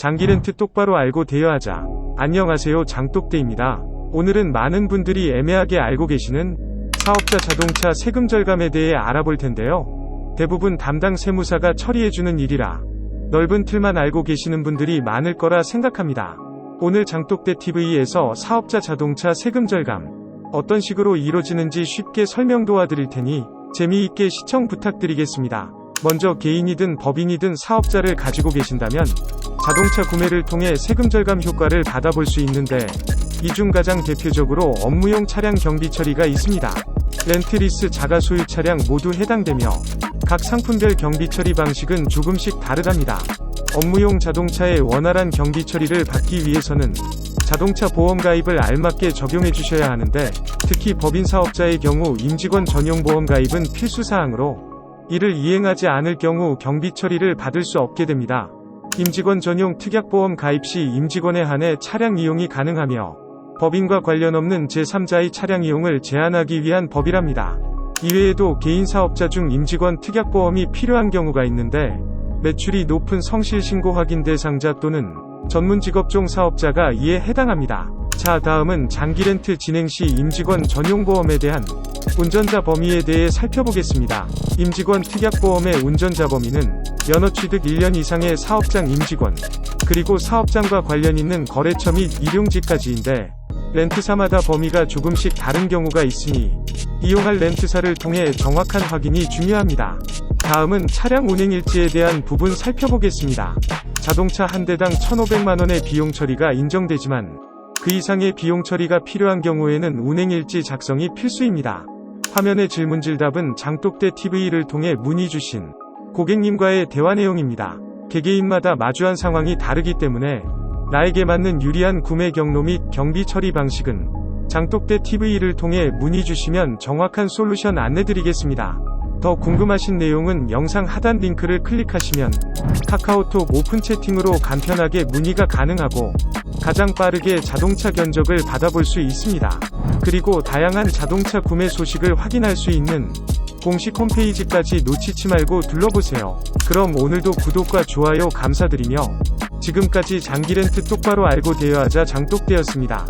장기 렌트 똑바로 알고 대여하자. 안녕하세요 장독대입니다. 오늘은 많은 분들이 애매하게 알고 계시는 사업자 자동차 세금 절감에 대해 알아볼 텐데요. 대부분 담당 세무사가 처리해주는 일이라 넓은 틀만 알고 계시는 분들이 많을 거라 생각합니다. 오늘 장독대 TV에서 사업자 자동차 세금 절감 어떤 식으로 이루어지는지 쉽게 설명 도와드릴 테니 재미있게 시청 부탁드리겠습니다. 먼저 개인이든 법인이든 사업자를 가지고 계신다면 자동차 구매를 통해 세금 절감 효과를 받아볼 수 있는데 이 중 가장 대표적으로 업무용 차량 경비 처리가 있습니다. 렌트 리스 자가 소유 차량 모두 해당되며 각 상품별 경비 처리 방식은 조금씩 다르답니다. 업무용 자동차의 원활한 경비 처리를 받기 위해서는 자동차 보험 가입을 알맞게 적용해 주셔야 하는데 특히 법인 사업자의 경우 임직원 전용 보험 가입은 필수 사항으로 이를 이행하지 않을 경우 경비 처리를 받을 수 없게 됩니다. 임직원 전용 특약보험 가입 시 임직원에 한해 차량 이용이 가능하며 법인과 관련 없는 제3자의 차량 이용을 제한하기 위한 법이랍니다. 이외에도 개인 사업자 중 임직원 특약보험이 필요한 경우가 있는데 매출이 높은 성실신고 확인 대상자 또는 전문 직업종 사업자가 이에 해당합니다. 자, 다음은 장기 렌트 진행 시 임직원 전용보험에 대한 운전자 범위에 대해 살펴보겠습니다. 임직원 특약보험의 운전자 범위는 연어 취득 1년 이상의 사업장 임직원, 그리고 사업장과 관련 있는 거래처 및 일용직까지인데, 렌트사마다 범위가 조금씩 다른 경우가 있으니, 이용할 렌트사를 통해 정확한 확인이 중요합니다. 다음은 차량 운행일지에 대한 부분 살펴보겠습니다. 자동차 한 대당 1,500만원의 비용 처리가 인정되지만, 그 이상의 비용 처리가 필요한 경우에는 운행일지 작성이 필수입니다. 화면의 질문질 답은 장독대 TV를 통해 문의 주신 고객님과의 대화 내용입니다. 개개인마다 마주한 상황이 다르기 때문에 나에게 맞는 유리한 구매 경로 및 경비 처리 방식은 장독대 TV를 통해 문의 주시면 정확한 솔루션 안내드리겠습니다. 더 궁금하신 내용은 영상 하단 링크를 클릭하시면 카카오톡 오픈 채팅으로 간편하게 문의가 가능하고 가장 빠르게 자동차 견적을 받아볼 수 있습니다. 그리고 다양한 자동차 구매 소식을 확인할 수 있는 공식 홈페이지까지 놓치지 말고 둘러보세요. 그럼 오늘도 구독과 좋아요 감사드리며 지금까지 장기렌트 똑바로 알고 대여하자 장독대였습니다.